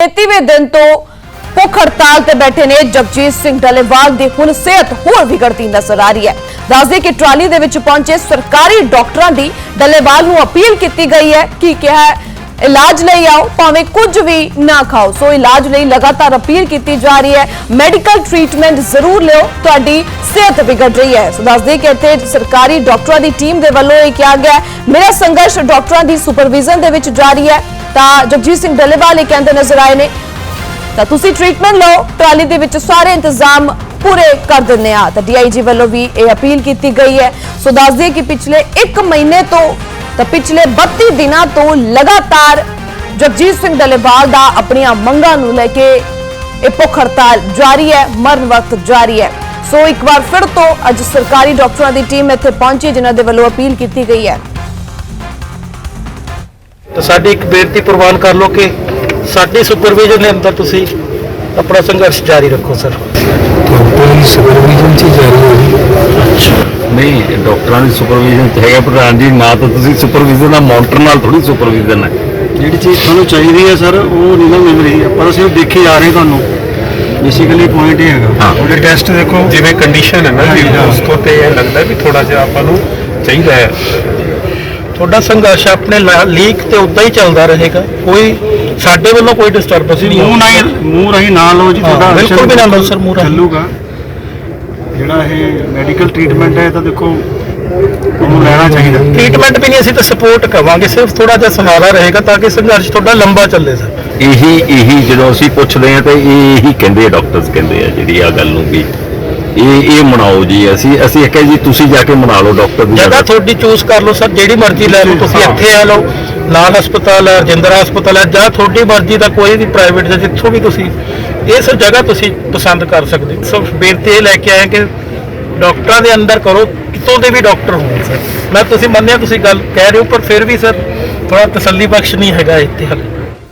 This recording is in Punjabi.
33ਵੇਂ ਦਿਨ ਤੋਂ ਭੁੱਖ ਹੜਤਾਲ ਤੇ ਬੈਠੇ ਨੇ ਜਗਜੀਤ ਸਿੰਘ ਡਲੇਵਾਲ ਦੀ ਹੁਣ ਸਿਹਤ ਹੋਰ ਵਿਗੜਦੀ ਨਜ਼ਰ ਆ ਰਹੀ ਹੈ। ਦੱਸਦੇ ਕਿ ਟਰਾਲੀ ਦੇ ਵਿੱਚ ਪਹੁੰਚੇ ਸਰਕਾਰੀ ਡਾਕਟਰਾਂ ਦੀ ਡਲੇਵਾਲ ਨੂੰ ਅਪੀਲ ਕੀਤੀ ਗਈ ਹੈ ਕਿ ਕਿਹਾ ਇਲਾਜ ਲਈ ਆਓ, ਭਾਵੇਂ ਕੁਝ ਵੀ ਨਾ ਖਾਓ। ਸੋ ਇਲਾਜ ਲਈ ਲਗਾਤਾਰ ਅਪੀਲ ਕੀਤੀ ਜਾ ਰਹੀ ਹੈ। ਮੈਡੀਕਲ ਟ੍ਰੀਟਮੈਂਟ ਜ਼ਰੂਰ ਲਿਓ, ਤੁਹਾਡੀ ਸਿਹਤ ਵਿਗੜ ਰਹੀ ਹੈ। ਸੋ ਦੱਸਦੇ ਕਿ ਇੱਥੇ ਸਰਕਾਰੀ ਡਾਕਟਰਾਂ ਦੀ ਟੀਮ ਦੇ ਵੱਲੋਂ ਇਹ ਕਿਹਾ ਗਿਆ ਮੇਰਾ ਸੰਘਰਸ਼ ਡਾਕਟਰਾਂ ਦੀ ਸੁਪਰਵਿਜ਼ਨ ਦੇ ਵਿੱਚ ਜਾਰੀ ਹੈ। ਤਾਂ ਜਗਜੀਤ ਸਿੰਘ ਡੱਲੇਵਾਲ ਇਹ ਕਹਿੰਦੇ ਨਜ਼ਰ ਆਏ ਨੇ। ਤਾਂ ਤੁਸੀਂ ਟ੍ਰੀਟਮੈਂਟ ਲਓ, ਟਰਾਲੀ ਦੇ ਵਿੱਚ ਸਾਰੇ ਇੰਤਜ਼ਾਮ ਪੂਰੇ ਕਰ ਦਿੰਨੇ ਆ ਤਾਂ ਡੀਆਈਜੀ ਵੱਲੋਂ ਵੀ ਇਹ ਅਪੀਲ ਕੀਤੀ ਗਈ ਹੈ। ਸੋ ਦੱਸ ਦਈਏ ਕਿ ਪਿਛਲੇ 1 ਮਹੀਨੇ ਤੋਂ, ਤਾਂ ਪਿਛਲੇ 32 ਦਿਨਾਂ ਤੋਂ ਲਗਾਤਾਰ ਜਗਜੀਤ ਸਿੰਘ ਡੱਲੇਵਾਲ ਦਾ ਆਪਣੀਆਂ ਮੰਗਾਂ ਨੂੰ ਲੈ ਕੇ ਇਹ ਭੁੱਖ ਹੜਤਾਲ ਜਾਰੀ ਹੈ, ਮਰਨ ਵਕਤ ਜਾਰੀ ਹੈ। ਸੋ ਇੱਕ ਵਾਰ ਫਿਰ ਤੋਂ ਅੱਜ ਸਰਕਾਰੀ ਡਾਕਟਰਾਂ ਦੀ ਟੀਮ ਇੱਥੇ ਪਹੁੰਚੀ ਜਿਨ੍ਹਾਂ ਦੇ ਵੱਲੋਂ ਅਪੀਲ ਕੀਤੀ ਗਈ ਹੈ। ਤਾਂ ਸਾਡੀ ਇੱਕ ਬੇਨਤੀ ਪ੍ਰਵਾਨ ਕਰ ਲਓ ਕਿ ਸਾਡੀ ਸੁਪਰਵਿਜ਼ਨ ਦੇ ਅੰਦਰ ਤੁਸੀਂ ਆਪਣਾ ਸੰਘਰਸ਼ ਜਾਰੀ ਰੱਖੋ ਸਰ ਕੋਈ ਸੁਪਰਵਿਜ਼ਨ ਚ ਜਾਰੀ ਹੋਈ ਨਹੀਂ ਡਾਕਟਰਾਂ ਦੀ ਸੁਪਰਵਿਜ਼ਨ ਚ ਹੈਗਾ ਪ੍ਰਧਾਨ ਜੀ ਨਾ ਤਾਂ ਤੁਸੀਂ ਸੁਪਰਵਿਜ਼ਨ ਦਾ ਮੋਨਟਰ ਨਾਲ ਥੋੜੀ ਸੁਪਰਵਿਜ਼ਨ ਹੈ। ਜਿਹੜੀ ਚੀਜ਼ ਤੁਹਾਨੂੰ ਚਾਹੀਦੀ ਹੈ ਸਰ ਉਹ ਨਹੀਂ ਨਾ ਮਿਲ ਰਹੀ। ਆਪਾਂ ਤਾਂ ਸਿਰਫ ਦੇਖੀ ਜਾ ਰਹੇ ਤੁਹਾਨੂੰ। ਬੇਸਿਕਲੀ ਪੁਆਇੰਟ ਇਹ ਹੈਗਾ। ਹਾਂ। ਉਹਦੇ ਟੈਸਟ ਦੇਖੋ। ਜਿਵੇਂ ਕੰਡੀਸ਼ਨ ਹੈ ਨਾ। ਉਸ ਤੋਂ ਤੇ ਇਹ ਲੱਗਦਾ ਵੀ ਥੋੜਾ ਜਿਹਾ ਆਪਾਂ ਨੂੰ ਚਾਹੀਦਾ ਹੈ। ਤੁਹਾਡਾ ਸੰਘਰਸ਼ ਆਪਣੇ ਲੀਕ ਤੇ ਉਦਾਂ ਹੀ ਚੱਲਦਾ ਰਹੇਗਾ। ਕੋਈ ਸਾਡੇ ਵੱਲੋਂ ਕੋਈ ਡਿਸਟਰਬੈਂਸ ਨਹੀਂ ਮੂੰਹ ਨਹੀਂ ਮੂੰਹ ਨਹੀਂ ਨਾ ਲਓ ਜੀ ਤੁਹਾਡਾ ਬਿਲਕੁਲ ਵੀ ਨਾ ਲਓ sir, ਮੂੰਹ ਰਾਹੀਂ। ਚੱਲੂਗਾ। ਜਿਹੜਾ ਇਹ ਮੈਡੀਕਲ ਟ੍ਰੀਟਮੈਂਟ ਹੈ ਤਾਂ ਦੇਖੋ ਉਹਨੂੰ ਲੈਣਾ ਚਾਹੀਦਾ। ਟ੍ਰੀਟਮੈਂਟ ਵੀ ਨਹੀਂ ਅਸੀਂ ਤਾਂ ਸਪੋਰਟ ਕਵਾਂਗੇ ਸਿਰਫ ਥੋੜਾ ਜਿਹਾ ਸਹਾਰਾ ਰਹੇਗਾ ਤਾਂ ਕਿ ਸੰਘਰਸ਼ ਤੁਹਾਡਾ ਲੰਬਾ ਚੱਲੇ ਸਰ। ਇਹੀ ਇਹੀ ਜਦੋਂ ਅਸੀਂ ਪੁੱਛਦੇ ਆ ਤਾਂ ਇਹ ਇਹੀ ਕਹਿੰਦੇ ਆ ਡਾਕਟਰਸ ਕਹਿੰਦੇ ਆ ਜਿਹੜੀ ਆ ਗੱਲ ਨੂੰ ਵੀ ਇਹ ਇਹ ਮਨਾਓ ਜੀ ਅਸੀਂ ਅਸੀਂ ਕਹੇ ਜੀ ਤੁਸੀਂ ਜਾ ਕੇ ਮਨਾ ਲਓ ਡਾਕਟਰ ਦੀ ਜਗ੍ਹਾ ਤੁਹਾਡੀ ਚੂਜ਼ ਕਰ ਲਓ ਸਰ ਜਿਹੜੀ ਮਰਜ਼ੀ ਲੈ ਲਓ ਤੁਸੀਂ। ਇੱਥੇ ਆ ਲਓ ਲਾਲ ਹਸਪਤਾਲ ਹੈ ਰਜਿੰਦਰਾ ਹਸਪਤਾਲ ਹੈ ਜਾਂ ਤੁਹਾਡੀ ਮਰਜ਼ੀ ਦਾ ਕੋਈ ਵੀ ਪ੍ਰਾਈਵੇਟ ਜਾਂ ਜਿੱਥੋਂ ਵੀ ਤੁਸੀਂ ਇਹ ਸਭ ਜਗ੍ਹਾ ਤੁਸੀਂ ਪਸੰਦ ਕਰ ਸਕਦੇ ਹੋ। ਸੋ ਬੇਨਤੀ ਇਹ ਲੈ ਕੇ ਆਏ ਕਿ ਡਾਕਟਰਾਂ ਦੇ ਅੰਦਰ ਕਰੋ ਕਿਤੋਂ ਦੇ ਵੀ ਡਾਕਟਰ ਹੋਣ ਸਰ। ਮੈਂ ਤੁਸੀਂ ਮੰਨਿਆ ਤੁਸੀਂ ਗੱਲ ਕਹਿ ਰਹੇ ਹੋ ਪਰ ਫਿਰ ਵੀ ਸਰ ਥੋੜਾ ਤਸੱਲੀ ਬਖਸ਼ ਨਹੀਂ ਹੈਗਾ ਇੱਥੇ ਹਾਲੇ।